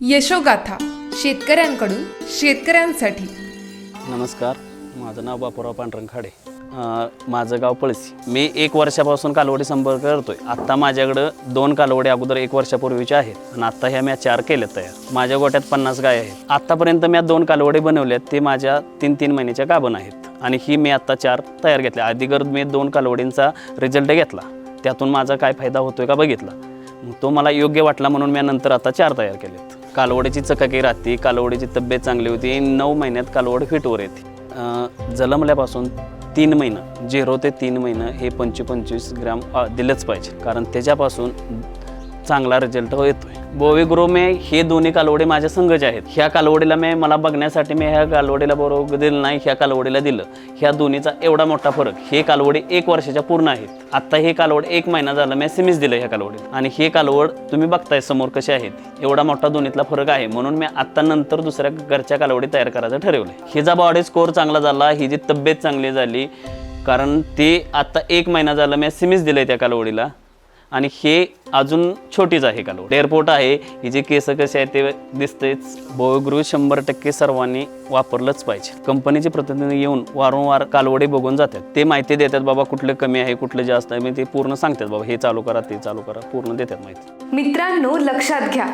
यशोगाथा शेतकऱ्यांकडून शेतकऱ्यांसाठी. नमस्कार माझं नाव बापूराव पांढरंग खाडे अं, माझं गाव पळसी मी एक वर्षापासून कालवडी संपर्क करतोय. आत्ता माझ्याकडं दोन कालवडी अगोदर एक वर्षापूर्वीच्या आहेत आणि आत्ता ह्या मी चार केल्या तयार. माझ्या गोट्यात पन्नास गाय आहेत. आत्तापर्यंत मी दोन कालवडी बनवल्यात ते माझ्या तीन तीन महिन्याच्या गाभण आहेत. आणि ही मी आत्ता चार तयार घेतल्या. आधीगर मी दोन कालवडींचा रिझल्ट घेतला. त्यातून माझा काय फायदा होतोय का बघितला. मग तो मला योग्य वाटला म्हणून मी नंतर आता चार तयार केलेत कालवडीची चकाकी राहते कालवडीची तब्येत चांगली होती नऊ महिन्यात कालवड फिटवर येते. जलमल्यापासून जन्मल्यापासून तीन महिनं झिरो ते तीन महिनं हे पंचवीस पंचवीस ग्रॅम दिलंच पाहिजे. कारण त्याच्यापासून चांगला रिझल्ट हो येतोय. बोवी ग्रो मे हे दोन्ही कालवडी माझ्या संघचे आहेत. ह्या कालवडीला मी मला बघण्यासाठी मी ह्या कालवडीला बरोबर दिलं नाही ह्या कालवडीला दिलं. ह्या दोन्हीचा एवढा मोठा फरक हे कालवडी एक वर्षाच्या पूर्ण आहेत. आत्ता हे कालवड एक महिना झाला मी सिमीज दिलं ह्या कालवडीत आणि हे कालवड तुम्ही बघताय समोर कसे आहेत. एवढा मोठा दोन्हीतला फरक आहे. म्हणून मी आत्ता नंतर दुसऱ्या घरच्या कालवडी तयार करायचं ठरवलं हिचा बॉडी स्कोअर चांगला झाला ही जी तब्येत चांगली झाली. कारण ते आत्ता एक महिना झाला मी दिलं दिलंय त्या कालवडीला. आणि हे अजून छोटीच आहे कालवड एअरपोर्ट आहे. ही जे केस कसे आहेत ते दिसतेच. भोगृह शंभर टक्के सर्वांनी वापरलंच पाहिजे. कंपनीचे प्रतिनिधी येऊन वारंवार कालवडे बघून जातात. ते माहिती देतात बाबा कुठलं कमी आहे कुठलं जास्त आहे. मी ते पूर्ण सांगतात बाबा हे चालू करा ते चालू करा. पूर्ण देतात माहिती. मित्रांनो लक्षात घ्या.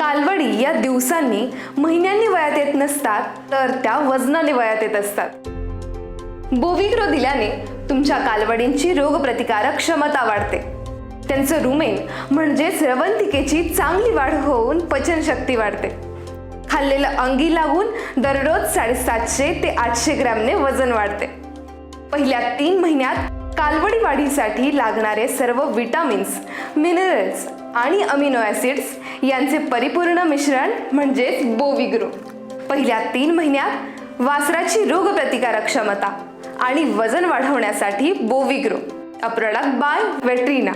कालवडी या दिवसांनी महिन्यांनी वयात येत नसतात तर त्या वजनाने वयात येत असतात. बोविग्रो दिल्याने तुमच्या कालवडींची रोगप्रतिकारक क्षमता वाढते. त्यांचं रुमेन म्हणजेच रवंतिकेची चांगली वाढ होऊन पचनशक्ती वाढते. खाल्लेलं अंगी लागून दररोज साडेसातशे ते आठशे ग्रॅमने वजन वाढते. पहिल्या तीन महिन्यात कालवडी वाढीसाठी लागणारे सर्व विटामिन्स मिनरल्स आणि अमिनो ॲसिड्स यांचे परिपूर्ण मिश्रण म्हणजेच बोविग्रो. पहिल्या तीन महिन्यात वासराची रोगप्रतिकारक क्षमता आणि वजन वाढवण्यासाठी बोविग्रो अ प्रोडक्ट बाय वेट्रिना.